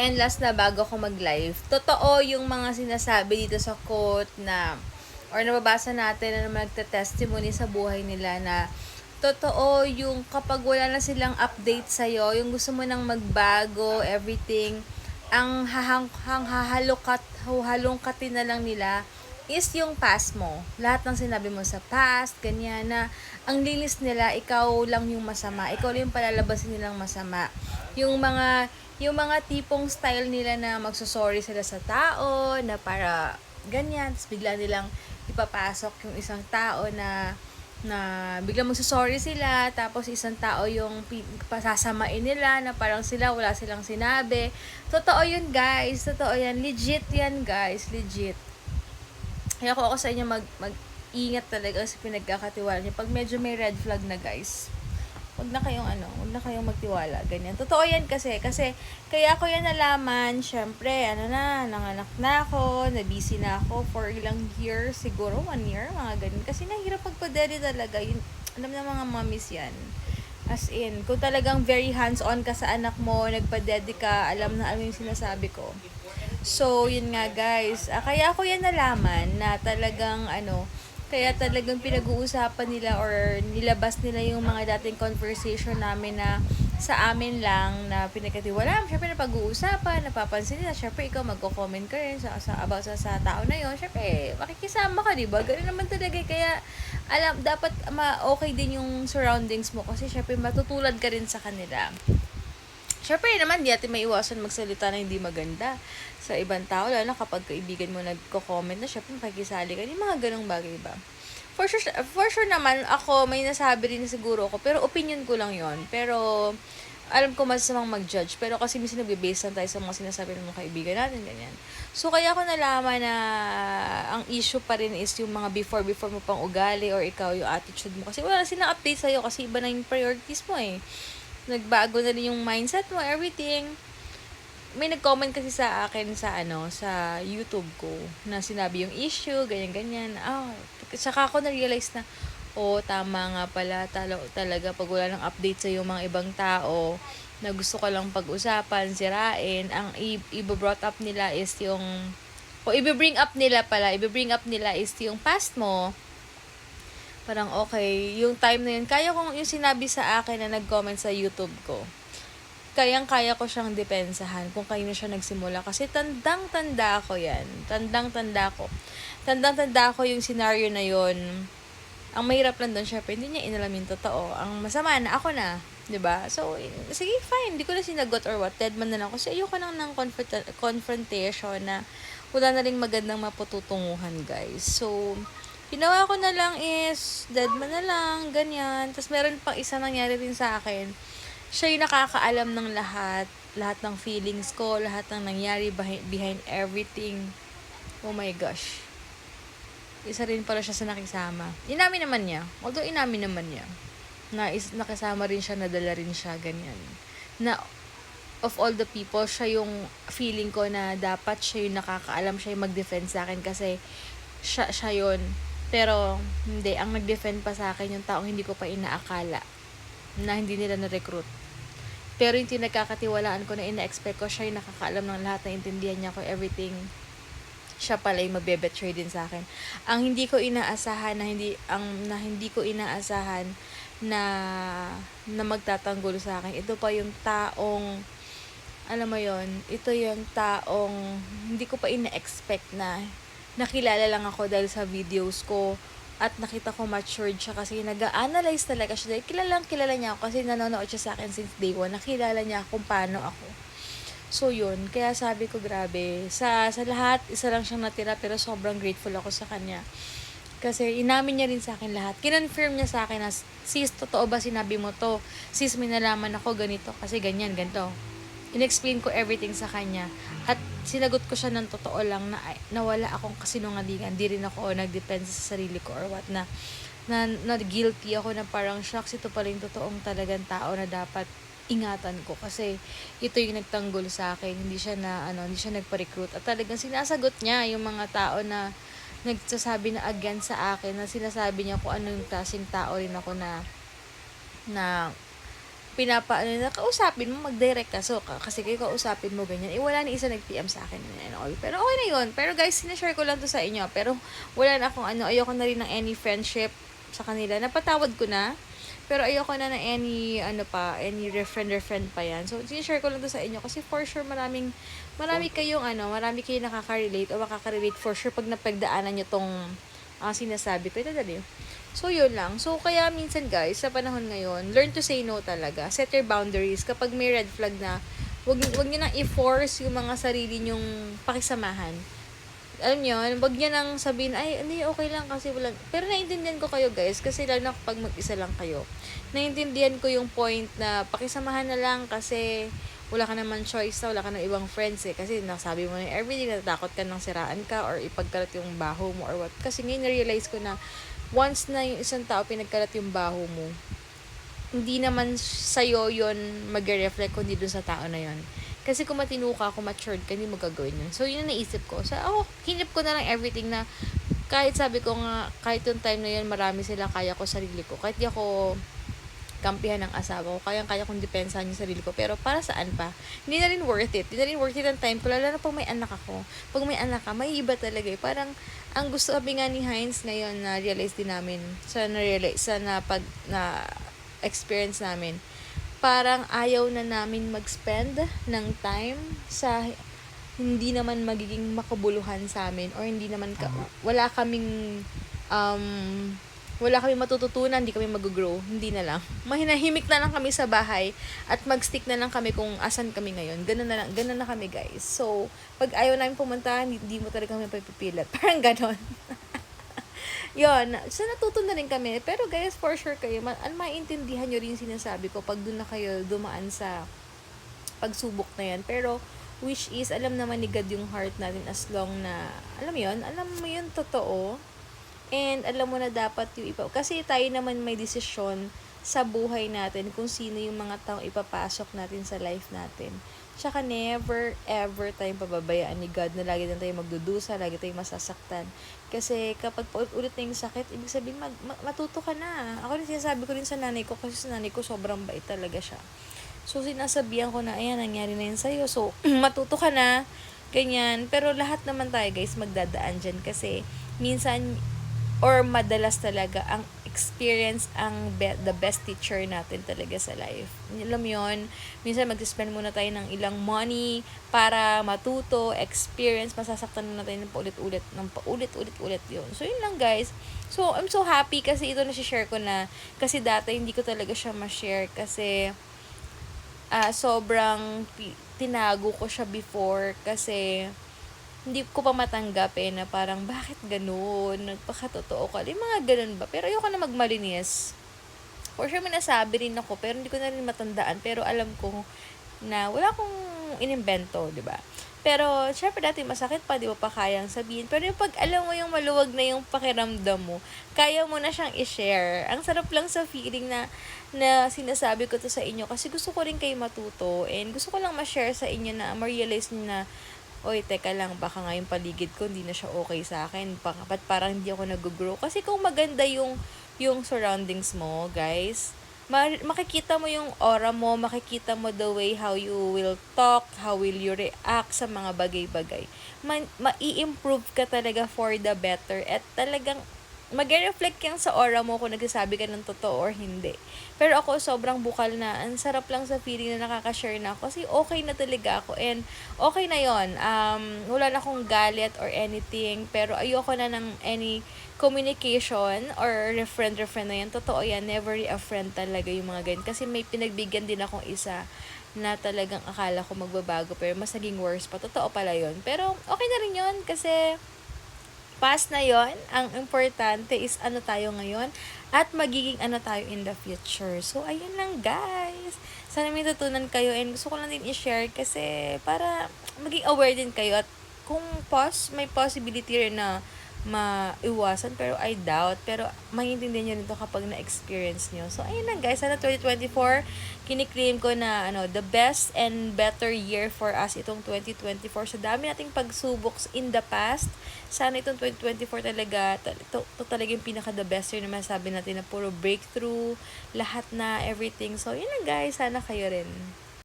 And last na bago ko mag-live, totoo yung mga sinasabi dito sa quote na or nababasa natin na naman nagte-testimony sa buhay nila na totoo yung kapag wala na silang update sa'yo, yung gusto mo nang magbago, everything, ang hahang, hang, hahalukat, hahalungkatin na lang nila is yung past mo. Lahat ng sinabi mo sa past, ganyan na ang linis nila, ikaw lang yung masama. Ikaw lang yung palalabasin nilang masama. Yung mga yung mga tipong style nila na magsusorry sila sa tao, na para ganyan, tapos bigla nilang ipapasok yung isang tao na na biglang magsusorry sila, tapos isang tao yung pasasamain nila na parang sila, wala silang sinabi. Totoo yun, guys. Totoo yan. Legit yan, guys. Legit. Kaya ako ako sa inyo mag, mag-ingat talaga sa pinagkakatiwala niyo. Pag medyo may red flag na, guys, huwag na kayong ano, huwag na kayong magtiwala, ganyan. Totoo yan kasi, kasi, kaya ko yan nalaman, syempre, ano na, nanganak na ako, na-busy na ako for ilang years, siguro one year, mga ganyan. Kasi nahirap pagpadede talaga, yun, alam na mga mommies yan. As in, kung talagang very hands-on ka sa anak mo, nagpadede ka, alam na alam yung sinasabi ko. So, yun nga guys. Ah, kaya ako yan nalaman na talagang ano, kaya talagang pinag-uusapan nila or nilabas nila yung mga dating conversation namin na sa amin lang na pinagkatiwala. Siyempre napag-uusapan, napapansin nila. Siyempre ikaw magko-comment ka rin sa, sa, about sa, sa tao na yon Siyempre, makikisama ka, di ba? Ganun naman talaga. eh. Kaya, alam, dapat ma-okay din yung surroundings mo kasi syempre matutulad ka rin sa kanila. Siyempre naman, di natin may iwasan magsalita na hindi maganda sa ibang tao, lalo na kapag kaibigan mo nagko-comment na, syempre makikisali ka, yung mga ganong bagay ba. For sure, for sure naman, ako, may nasabi rin siguro ako, pero opinion ko lang yon Pero, alam ko masamang mag-judge, pero kasi minsan nagbe-base lang tayo sa mga sinasabi ng mga kaibigan natin, ganyan. So, kaya ko nalaman na ang issue pa rin is yung mga before-before mo pang ugali or ikaw yung attitude mo. Kasi wala silang update sa'yo kasi iba na yung priorities mo eh nagbago na rin yung mindset mo, everything. May nag-comment kasi sa akin sa ano, sa YouTube ko na sinabi yung issue, ganyan-ganyan. Ah, saka ako na-realize na, oh, tama nga pala talo, talaga pag wala ng update sa yung mga ibang tao na gusto ko lang pag-usapan, sirain, ang i-brought up nila is yung o i-bring up nila pala, i-bring up nila is yung past mo, parang okay, yung time na yun, kaya kong yung sinabi sa akin na nag-comment sa YouTube ko, kayang-kaya ko siyang depensahan kung kayo siya nagsimula. Kasi tandang-tanda ko yan. Tandang-tanda ko. Tandang-tanda ko yung scenario na yun. Ang mahirap lang doon, syempre, hindi niya inalam yung totoo. Ang masama na, ako na. 'di ba So, sige, fine. Hindi ko na sinagot or what. Dead man na lang. Kasi ayoko nang ng confront- confrontation na wala na rin magandang mapututunguhan, guys. So, ginawa ko na lang is, dead man na lang, ganyan. Tapos meron pang isa nangyari rin sa akin. Siya yung nakakaalam ng lahat, lahat ng feelings ko, lahat ng nangyari behind, behind everything. Oh my gosh. Isa rin pala siya sa nakisama. Inamin naman niya. Although inamin naman niya. Na is, nakisama rin siya, nadala rin siya, ganyan. Na of all the people, siya yung feeling ko na dapat siya yung nakakaalam, siya yung mag-defend sa akin kasi siya, siya yun. Pero, hindi. Ang nag-defend pa sa akin yung taong hindi ko pa inaakala na hindi nila na-recruit. Pero yung tinagkakatiwalaan ko na ina-expect ko, siya yung nakakaalam ng lahat na intindihan niya ko everything. Siya pala yung mabebetray din sa akin. Ang hindi ko inaasahan na hindi ang na hindi ko inaasahan na na magtatanggol sa akin. Ito pa yung taong alam mo yon ito yung taong hindi ko pa ina-expect na nakilala lang ako dahil sa videos ko at nakita ko matured siya kasi nag-analyze talaga siya. Dahil kilalang kilala niya ako kasi nanonood siya sa akin since day one. Nakilala niya kung paano ako. So yun. Kaya sabi ko grabe. Sa sa lahat isa lang siyang natira pero sobrang grateful ako sa kanya. Kasi inamin niya rin sa akin lahat. Kinonfirm niya sa akin na, sis, totoo ba sinabi mo to? Sis, may nalaman ako ganito kasi ganyan, ganito. Inexplain ko everything sa kanya. At sinagot ko siya ng totoo lang na, na wala akong kasinungalingan. Di rin ako nagdepensa sa sarili ko or what na, na, na guilty ako na parang shocks ito pala yung totoong talagang tao na dapat ingatan ko. Kasi ito yung nagtanggol sa akin. Hindi siya na ano hindi siya nagpa-recruit. At talagang sinasagot niya yung mga tao na nagsasabi na against sa akin na sinasabi niya kung anong klaseng tao rin ako na na pinapaano na kausapin mo, mag-direct ka. So, ka- kasi kayo kausapin mo ganyan. Eh, wala ni isa nag-PM sa akin and all. Pero okay na yun. Pero guys, sinashare ko lang to sa inyo. Pero wala na akong ano, ayoko na rin ng any friendship sa kanila. Napatawad ko na. Pero ayoko na ng any, ano pa, any friend friend pa yan. So, sinashare ko lang to sa inyo. Kasi for sure, maraming, marami kayong, ano, marami kayong nakaka-relate o makaka-relate for sure pag napagdaanan nyo tong ah, sinasabi ko. Ito dali. So, yun lang. So, kaya minsan guys, sa panahon ngayon, learn to say no talaga. Set your boundaries. Kapag may red flag na, wag, wag nyo nang i-force yung mga sarili nyong pakisamahan. Alam nyo, wag nyo nang sabihin, ay, hindi, okay lang kasi walang... Pero naiintindihan ko kayo guys, kasi lalo na kapag mag-isa lang kayo. Naiintindihan ko yung point na pakisamahan na lang kasi wala ka naman choice na, wala ka ng ibang friends eh. Kasi nasabi mo na everyday natatakot ka nang siraan ka or ipagkalat yung baho mo or what. Kasi ngayon na-realize ko na once na yung isang tao pinagkalat yung baho mo, hindi naman sa'yo yon mag-reflect kundi dun sa tao na yon Kasi kung matino ka, kung matured ka, hindi mo yun. So, yun ang naisip ko. So, ako, hinip ko na lang everything na kahit sabi ko nga, kahit yung time na yun, marami sila, kaya ko sarili ko. Kahit di ako kampihan ng asawa ko. Kayang-kaya kong depensahan yung sarili ko. Pero para saan pa? Hindi na rin worth it. Hindi na rin worth it ang time ko. Lalo na pag may anak ako. Pag may anak ka, may iba talaga eh. Parang, ang gusto sabi nga ni Heinz ngayon na realize din namin sa na-realize, sa na pag, na experience namin, parang ayaw na namin mag-spend ng time sa hindi naman magiging makabuluhan sa amin or hindi naman ka, wala kaming um, wala kami matututunan, hindi kami mag-grow, hindi na lang. Mahinahimik na lang kami sa bahay at mag-stick na lang kami kung asan kami ngayon. Ganun na lang, ganun na kami guys. So, pag ayaw namin pumunta, hindi, mo talaga kami papipilat. Parang ganon. Yun, so natuto na rin kami. Pero guys, for sure kayo, ma- maintindihan nyo rin sinasabi ko pag doon na kayo dumaan sa pagsubok na yan. Pero, which is, alam naman ni God yung heart natin as long na, alam mo yun, alam mo yun, totoo. And alam mo na dapat yung ipa... Kasi tayo naman may desisyon sa buhay natin kung sino yung mga taong ipapasok natin sa life natin. Tsaka never, ever tayong pababayaan ni God na lagi na tayo magdudusa, lagi tayong masasaktan. Kasi kapag ulit na yung sakit, ibig sabihin, mag, ma- matuto ka na. Ako rin sinasabi ko rin sa nanay ko, kasi sa nanay ko sobrang bait talaga siya. So, sinasabihan ko na, ayan, nangyari na yun sa'yo. So, matuto ka na, ganyan. Pero lahat naman tayo, guys, magdadaan dyan. Kasi, minsan, or madalas talaga, ang experience ang be- the best teacher natin talaga sa life. Alam yun, minsan mag-spend muna tayo ng ilang money para matuto, experience, masasaktan muna tayo ng paulit-ulit, ng paulit-ulit-ulit yun. So, yun lang guys. So, I'm so happy kasi ito na share ko na, kasi dati hindi ko talaga siya ma-share kasi ah sobrang tinago ko siya before kasi hindi ko pa matanggap eh na parang bakit ganun, nagpakatotoo ka. Yung mga ganun ba? Pero ayoko na magmalinis. For sure may rin ako pero hindi ko na rin matandaan. Pero alam ko na wala akong inimbento, di ba? Pero, syempre dati masakit pa, di ba pa kayang sabihin. Pero yung pag alam mo yung maluwag na yung pakiramdam mo, kaya mo na siyang i-share. Ang sarap lang sa feeling na, na sinasabi ko to sa inyo kasi gusto ko rin kayo matuto and gusto ko lang ma-share sa inyo na ma-realize na oy, teka lang, baka nga yung paligid ko hindi na siya okay sa akin. Ba't parang hindi ako nag-grow? Kasi kung maganda yung, yung surroundings mo, guys, ma- makikita mo yung aura mo, makikita mo the way how you will talk, how will you react sa mga bagay-bagay. Ma- ma-i-improve ka talaga for the better at talagang mag-reflect yan sa aura mo kung nagsasabi ka ng totoo or hindi. Pero ako sobrang bukal na. Ang sarap lang sa feeling na nakaka-share na ako kasi okay na talaga ako and okay na yon Um, wala na akong galit or anything pero ayoko na ng any communication or friend-friend na yan. Totoo yan, never a friend talaga yung mga ganyan. Kasi may pinagbigyan din akong isa na talagang akala ko magbabago pero mas naging worse pa. Totoo pala yon Pero okay na rin yon kasi past na yon ang importante is ano tayo ngayon at magiging ano tayo in the future. So, ayun lang guys. Sana may tutunan kayo and gusto ko lang din i-share kasi para maging aware din kayo at kung pos, may possibility rin na maiwasan pero I doubt. Pero maintindihan nyo rin to kapag na-experience nyo so ayun lang guys. Sana 2024 kiniklaim ko na ano the best and better year for us itong 2024 sa dami nating pagsubok in the past sana itong 2024 talaga tal- ito, ito talaga yung pinaka the best year naman. Sabi natin na puro breakthrough lahat na everything. So yun lang guys. Sana kayo rin